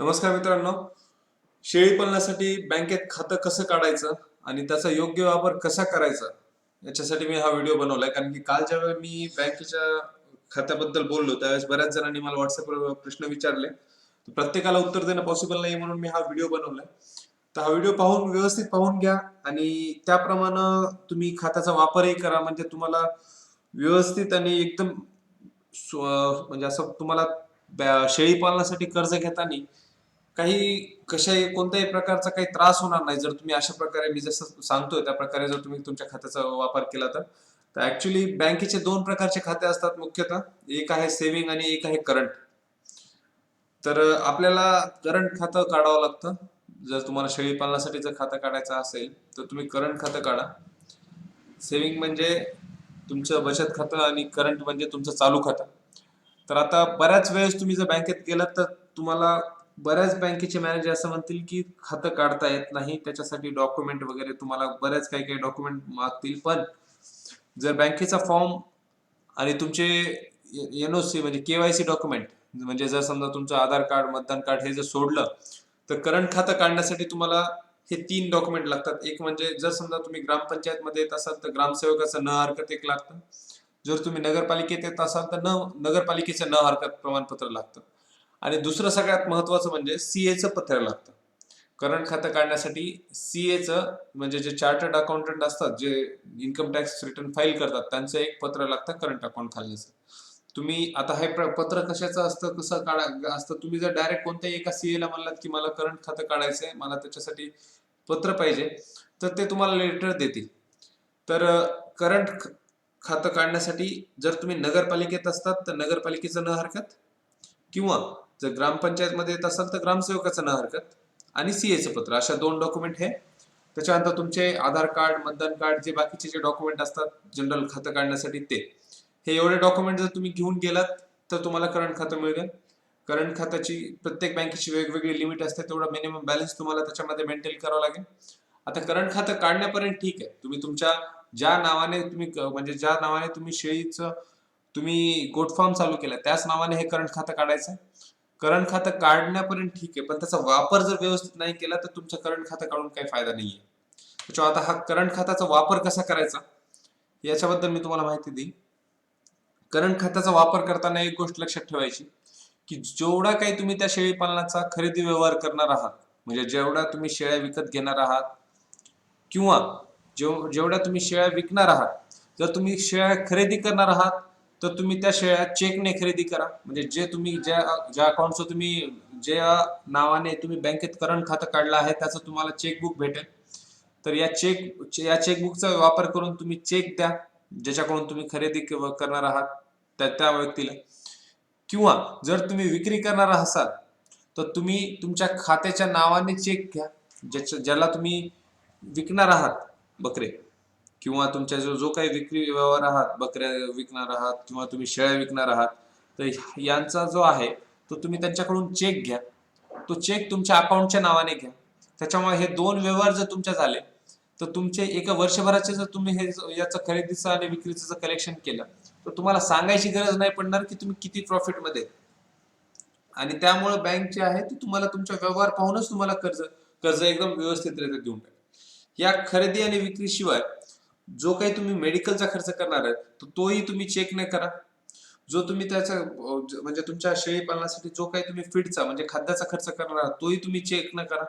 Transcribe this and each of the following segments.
नमस्कार मित्रांनो. शेळी पालनासाठी बँकेत खातं कसं काढायचं आणि त्याचा योग्य वापर कसा करायचा याच्यासाठी मी हा व्हिडिओ बनवलाय. कारण की काल ज्यावेळी मी बँकेच्या खात्याबद्दल बोललो त्यावेळेस बऱ्याच जणांनी मला व्हॉट्सअपवर प्रश्न विचारले. प्रत्येकाला उत्तर देणं पॉसिबल नाही म्हणून मी हा व्हिडिओ बनवलाय. तर हा व्हिडिओ पाहून व्यवस्थित पाहून घ्या आणि त्याप्रमाणे तुम्ही खात्याचा वापरही करा. म्हणजे तुम्हाला व्यवस्थित आणि एकदम म्हणजे असं तुम्हाला शेळी पालनासाठी कर्ज घेताना काही कशाही कोणत्याही प्रकारचा काही त्रास होणार नाही. जर तुम्ही अशा प्रकारे मी जसं सांगतोय त्या प्रकारे जर तुम्ही तुमच्या खात्याचा वापर केला तर. तर ऍक्च्युली बँकेचे दोन प्रकारचे खाते असतात मुख्यतः. एक आहे सेव्हिंग आणि एक आहे करंट तर आपल्याला करंट खातं काढावं लागतं. जर तुम्हाला शेळी पालनासाठी जर खातं काढायचं असेल तर तुम्ही करंट खातं काढा. सेव्हिंग म्हणजे तुमचं बचत खातं आणि करंट म्हणजे तुमचं चालू खातं. तर आता बऱ्याच वेळेस तुम्ही जर बँकेत गेलात तर तुम्हाला बऱ्याच बँकेचे मॅनेजर असं म्हणतील की खातं काढता येत नाही त्याच्यासाठी डॉक्युमेंट वगैरे तुम्हाला बऱ्याच काही काही डॉक्युमेंट मागतील. पण जर बँकेचा फॉर्म आणि तुमचे एनओसी म्हणजे केवायसी डॉक्युमेंट म्हणजे जर समजा तुमचं आधार कार्ड मतदान कार्ड हे जर सोडलं तर करंट खातं काढण्यासाठी तुम्हाला हे तीन डॉक्युमेंट लागतात. एक म्हणजे जर समजा तुम्ही ग्रामपंचायत मध्ये येत असाल तर ग्रामसेवकाचं न हरकत एक लागतं. जर तुम्ही नगरपालिकेत येत असाल तर न नगरपालिकेचं न हरकत प्रमाणपत्र लागतं. आणि दुसरं सगळ्यात महत्वाचं म्हणजे सीएचं पत्र लागतं. करंट खातं काढण्यासाठी सीएचं म्हणजे जे चार्टर्ड अकाउंटंट असतात जे इन्कम टॅक्स रिटर्न फाईल करतात त्यांचं एक पत्र लागतं करंट अकाउंट खालण्याचं तुम्ही आता हे प्र- पत्र कशाचं असतं कसं काढा असतं तुम्ही जर डायरेक्ट कोणत्याही एका सीए ला म्हणलात की मला करंट खातं काढायचं आहे मला त्याच्यासाठी पत्र पाहिजे तर ते तुम्हाला लेटर देतील. तर करंट खातं काढण्यासाठी जर तुम्ही नगरपालिकेत असतात तर नगरपालिकेचं न हरकत? किंवा जर ग्रामपंचायतमध्ये येत असाल तर ग्रामसेवकाचं न हरकत. आणि सीएचं पत्र अशा दोन डॉक्युमेंट हे. त्याच्यानंतर तुमचे आधार कार्ड मतदान कार्ड जे बाकीचे जे डॉक्युमेंट असतात जनरल खातं काढण्यासाठी ते. हे एवढे डॉक्युमेंट जर तुम्ही घेऊन गेलात तर तुम्हाला करंट खातं मिळेल. करंट खात्याची प्रत्येक बँकेची वेगवेगळी लिमिट असते तेवढा मिनिमम बॅलन्स तुम्हाला त्याच्यामध्ये मेंटेन करावं लागेल. आता करंट खातं काढण्यापर्यंत ठीक आहे. तुम्ही तुमच्या ज्या नावाने तुम्ही म्हणजे ज्या नावाने तुम्ही शेळीचं तुम्ही गोट फार्म चालू केला त्याच नावाने हे करंट खातं काढायचं करंट खातं काढण्यापर्यंत ठीक आहे पण त्याचा वापर जर व्यवस्थित नाही केला तर तुमचं करंट खातं काढून काही फायदा नाही आहे त्याच्यावर आता हा करंट खात्याचा वापर कसा करायचा याच्याबद्दल मी तुम्हाला माहिती देईन. करंट खात्याचा वापर करताना एक गोष्ट लक्षात ठेवायची की जेवढा काही तुम्ही त्या शेळी पालनाचा खरेदी व्यवहार करणार आहात म्हणजे जेवढा तुम्ही शेळ्या विकत घेणार आहात किंवा जेव जेवढ्या तुम्ही शेळ्या विकणार आहात जर तुम्ही शेळ्या खरेदी करणार आहात तर तुम्ही त्या शेळ्या चेकने खरेदी करा. म्हणजे जे तुम्ही ज्या ज्या अकाउंटचं तुम्ही ज्या नावाने तुम्ही बँकेत करंट खातं काढलं आहे त्याचं तुम्हाला चेकबुक भेटेल. तर या चेक या चेकबुकचा वापर करून तुम्ही चेक द्या ज्याच्याकडून तुम्ही खरेदी करणार आहात त्या त्या व्यक्तीला. किंवा जर तुम्ही विक्री करणार असाल तर तुम्ही तुमच्या खात्याच्या नावाने चेक घ्या ज्याच्या ज्याला तुम्ही विकणार आहात बकरे. किंवा तुमच्या जो जो काही विक्री व्यवहार आहात बकऱ्या विकणार आहात किंवा तुम्ही शेळ्या विकणार आहात तर यांचा जो आहे तो तुम्ही त्यांच्याकडून चेक घ्या. तो चेक तुमच्या अकाउंटच्या नावाने घ्या. त्याच्यामुळे हे दोन व्यवहार जर तुमच्या झाले तर तुमचे एका वर्षभराचे जर तुम्ही हे याचं खरेदीचं आणि विक्रीचं जर कलेक्शन केलं तर तुम्हाला सांगायची गरज नाही पडणार की तुम्ही किती प्रॉफिटमध्ये. आणि त्यामुळे बँक जे आहे ती तुम्हाला तुमच्या व्यवहार पाहूनच तुम्हाला कर्ज कर्ज एकदम व्यवस्थितरित्या देऊन टाकेल. या खरेदी आणि विक्री शिवाय जो काही तुम्ही मेडिकलचा खर्च करणार आहे तर तोही तुम्ही चेक न करा. जो तुम्ही त्याचा म्हणजे तुमच्या शेळी पालनासाठी जो काही तुम्ही फीडचा म्हणजे खाद्याचा खर्च करणार आहात तोही तुम्ही चेक न करा.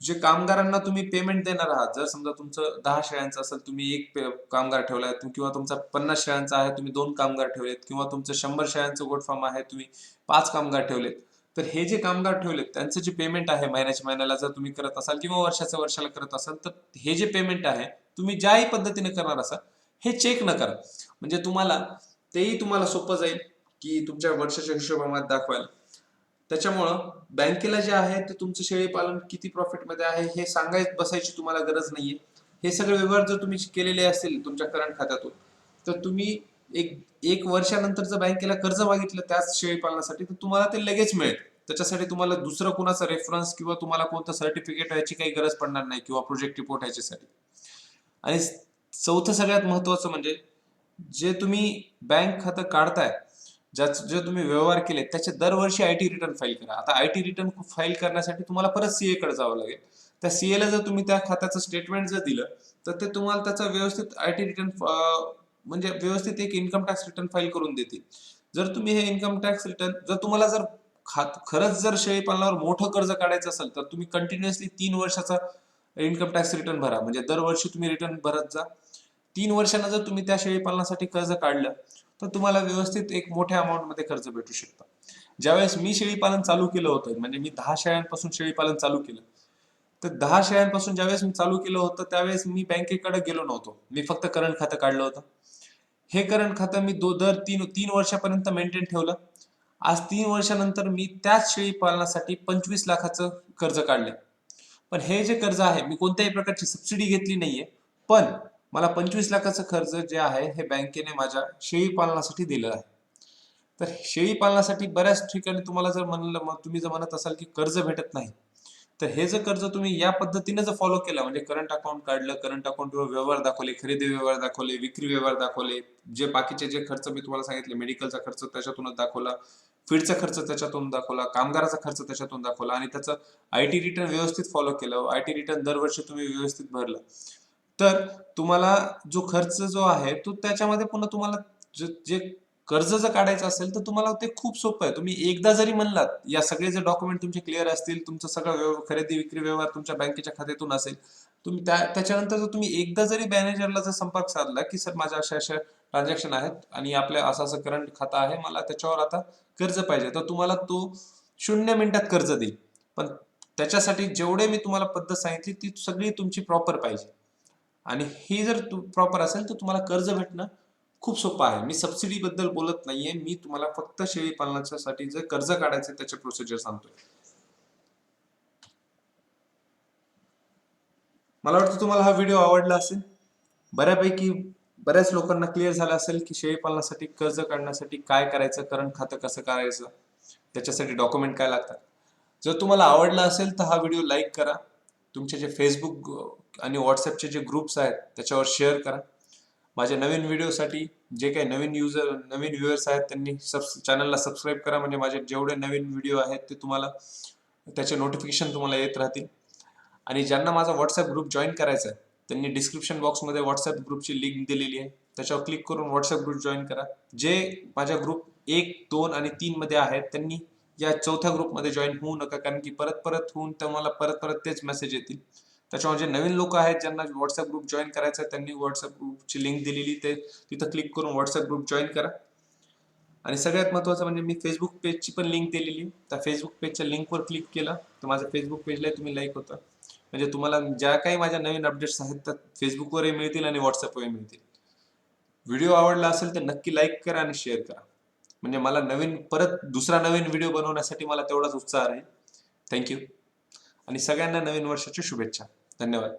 जे कामगारांना तुम्ही पेमेंट देणार आहात जर समजा तुमचं दहा शेळ्यांचं असेल तुम्ही एक कामगार ठेवलाय तुम- किंवा तुमचा पन्नास शेळ्यांचा आहे तुम्ही दोन कामगार ठेवलेत किंवा तुमचं शंभर शेळ्यांचं गोट फार्म आहे तुम्ही पाच कामगार ठेवलेत तर हे जे कामगार ठेवलेत त्यांचं जे पेमेंट आहे महिन्याच्या महिन्याला जर तुम्ही करत असाल किंवा वर्षाच्या वर्षाला करत असाल तर हे जे पेमेंट आहे तुम्ही ज्याही पद्धतीने करणार असाल हे चेक न करा. म्हणजे तुम्हाला तेही तुम्हाला सोपं जाईल की तुमच्या वर्षाच्या हिशोबामध्ये दाखवायला. त्याच्यामुळं बँकेला जे आहे ते तुमचं शेळी पालन किती प्रॉफिटमध्ये आहे हे सांगायच बसायची तुम्हाला गरज नाहीये. हे सगळे व्यवहार जर तुम्ही केलेले असतील तुमच्या करंट खात्यातून तर तुम्ही एक एक वर्षानंतर जर बँकेला कर्ज मागितलं त्याच शेळी पालनासाठी तर तुम्हाला ते लगेच मिळेल. त्याच्यासाठी तुम्हाला दुसरं कुणाचा रेफरन्स किंवा तुम्हाला कोणतं सर्टिफिकेट व्हायची काही गरज पडणार नाही किंवा प्रोजेक्ट रिपोर्ट याच्यासाठी. आणि चौथं सगळ्यात महत्वाचं म्हणजे जे तुम्ही बँक खातं काढताय ज्याच जे तुम्ही व्यवहार केले त्याचे दरवर्षी आय टी रिटर्न फाईल करा. आता आय टी रिटर्न फाईल करण्यासाठी तुम्हाला परत सीए कडे जावं लागेल. त्या सीए ला जर तुम्ही त्या खात्याचं स्टेटमेंट जर दिलं तर ते तुम्हाला त्याचा व्यवस्थित आय टी रिटर्न म्हणजे व्यवस्थित एक इन्कम टॅक्स रिटर्न फाईल करून देतील. जर तुम्ही हे इन्कम टॅक्स रिटर्न जर तुम्हाला जर खात खरंच जर शेळी पालनावर मोठं कर्ज काढायचं असेल तर तुम्ही कंटिन्युअसली तीन वर्षाचा इन्कम टॅक्स रिटर्न भरा. म्हणजे दरवर्षी तुम्ही रिटर्न भरत जा. तीन वर्षांना जर तुम्ही त्या शेळी पालनासाठी कर्ज काढलं तर तुम्हाला व्यवस्थित एक मोठ्या अमाऊंटमध्ये कर्ज भेटू शकतं. ज्यावेळेस मी शेळी पालन चालू केलं होतं म्हणजे मी दहा शेळ्यांपासून शेळी पालन चालू केलं तर दहा शेळ्यांपासून ज्यावेळेस मी चालू केलं होतं त्यावेळेस मी बँकेकडे गेलो नव्हतो. मी फक्त करंट खातं काढलं होतं. हे करंट खातं मी दो दर तीन तीन वर्षापर्यंत मेंटेन ठेवलं. आज तीन वर्षानंतर मी त्याच शेळी पालनासाठी पंचवीस लाखाचं कर्ज काढले पण हे जे कर्ज आहे मी कोणत्याही प्रकारची सबसिडी घेतली नाहीये. पण मला पंचवीस लाखाचं कर्ज जे आहे हे बँकेने माझ्या शेळी पालनासाठी दिलं आहे. तर शेळी पालनासाठी बऱ्याच ठिकाणी तुम्हाला जर म्हणलं तुम्ही जर म्हणत असाल की कर्ज भेटत नाही तर हे जर कर्ज तुम्ही या पद्धतीने जर फॉलो केलं म्हणजे करंट अकाउंट काढलं करंट अकाउंटवर व्यवहार दाखवले खरेदी व्यवहार दाखवले विक्री व्यवहार दाखवले जे बाकीचे जे खर्च मी तुम्हाला सांगितले मेडिकलचा खर्च त्याच्यातूनच दाखवला फीडचा खर्च त्याच्यातून दाखवला कामगाराचा खर्च त्याच्यातून दाखवला आणि त्याचं आय टी रिटर्न व्यवस्थित फॉलो केलं आय टी रिटर्न दरवर्षी तुम्ही व्यवस्थित भरलं. तर तुम्हाला जो खर्च जो आहे तो त्याच्यामध्ये पुन्हा तुम्हाला जे- जे कर्ज जर काढायचं असेल तर तुम्हाला ते खूप सोपं आहे. तुम्ही एकदा जरी म्हणलात या सगळे जे डॉक्युमेंट तुमचे क्लिअर असतील तुमचं सगळं खरेदी विक्री व्यवहार तुमच्या बँकेच्या खात्यातून असेल तुम्ही त्या त्याच्यानंतर जर तुम्ही एकदा जरी मॅनेजरला जर संपर्क साधला की सर माझ्या अशा अशा ट्रान्झॅक्शन आहेत आणि आपल्या असं असं करंट खातं आहे मला त्याच्यावर आता कर्ज पाहिजे. तर तुम्हाला तो शून्य मिनिटात कर्ज देईल. पण त्याच्यासाठी जेवढे मी तुम्हाला पद्धत सांगितली ती सगळी तुमची प्रॉपर पाहिजे. आणि ही जर प्रॉपर असेल तर तुम्हाला कर्ज भेटणं खूप सोपं आहे. मी सबसिडी बद्दल बोलत नाहीये. मी तुम्हाला फक्त शेळी पालनाच्यासाठी जे कर्ज काढायचं त्याचे प्रोसिजर सांगतोय. मला वाटतं तुम्हाला हा व्हिडिओ आवडला असेल. बऱ्यापैकी बऱ्याच लोकांना क्लिअर झालं असेल की शेळी पालनासाठी कर्ज काढण्यासाठी काय करायचं करंट खातं कसं करायचं त्याच्यासाठी डॉक्युमेंट काय लागतात. जर तुम्हाला आवडला असेल तर हा व्हिडिओ लाईक करा. तुमचे जे फेसबुक आणि व्हॉट्सअपचे जे ग्रुप्स आहेत त्याच्यावर शेअर करा. माझ्या नवीन व्हिडिओसाठी जे काही नवीन युजर नवीन व्ह्युअर्स आहेत त्यांनी सब चॅनलला सबस्क्राईब करा. म्हणजे माझे जेवढे नवीन व्हिडिओ आहेत ते तुम्हाला त्याचे नोटिफिकेशन तुम्हाला येत राहतील. आणि ज्यांना माझा व्हॉट्सअप ग्रुप जॉईन करायचा आहे त्यांनी डिस्क्रिप्शन बॉक्समध्ये व्हॉट्सअप ग्रुपची लिंक दिलेली आहे. त्याच्यावर क्लिक करून व्हॉट्सअप ग्रुप जॉईन करा. जे माझ्या ग्रुप एक दोन आणि तीन मध्ये आहेत त्यांनी या चौथ्या ग्रुपमध्ये जॉईन होऊ नका. कारण की परत परत होऊन तुम्हाला परत परत तेच मेसेज येतील. त्याच्यामुळे जे नवीन लोक आहेत ज्यांना व्हॉट्सअप ग्रुप जॉईन करायचा आहे त्यांनी व्हॉट्सअप ग्रुपची लिंक दिलेली. ते तिथं क्लिक करून व्हॉट्सअप ग्रुप जॉईन करा. आणि सगळ्यात महत्त्वाचं म्हणजे मी फेसबुक पेजची पण लिंक दिलेली. त्या फेसबुक पेजच्या लिंकवर क्लिक केलं. तर माझं फेसबुक पेजला तुम्ही लाईक होता. म्हणजे तुम्हाला ज्या काही माझ्या नवीन अपडेट्स आहेत त्या फेसबुकवरही मिळतील आणि व्हॉट्सअपवरही मिळतील. व्हिडिओ आवडला असेल तर नक्की लाईक करा आणि शेअर करा. म्हणजे मला नवीन परत दुसरा नवीन व्हिडिओ बनवण्यासाठी मला तेवढाच उत्साह राहील थँक्यू आणि सगळ्यांना नवीन वर्षाच्या शुभेच्छा. धन्यवाद.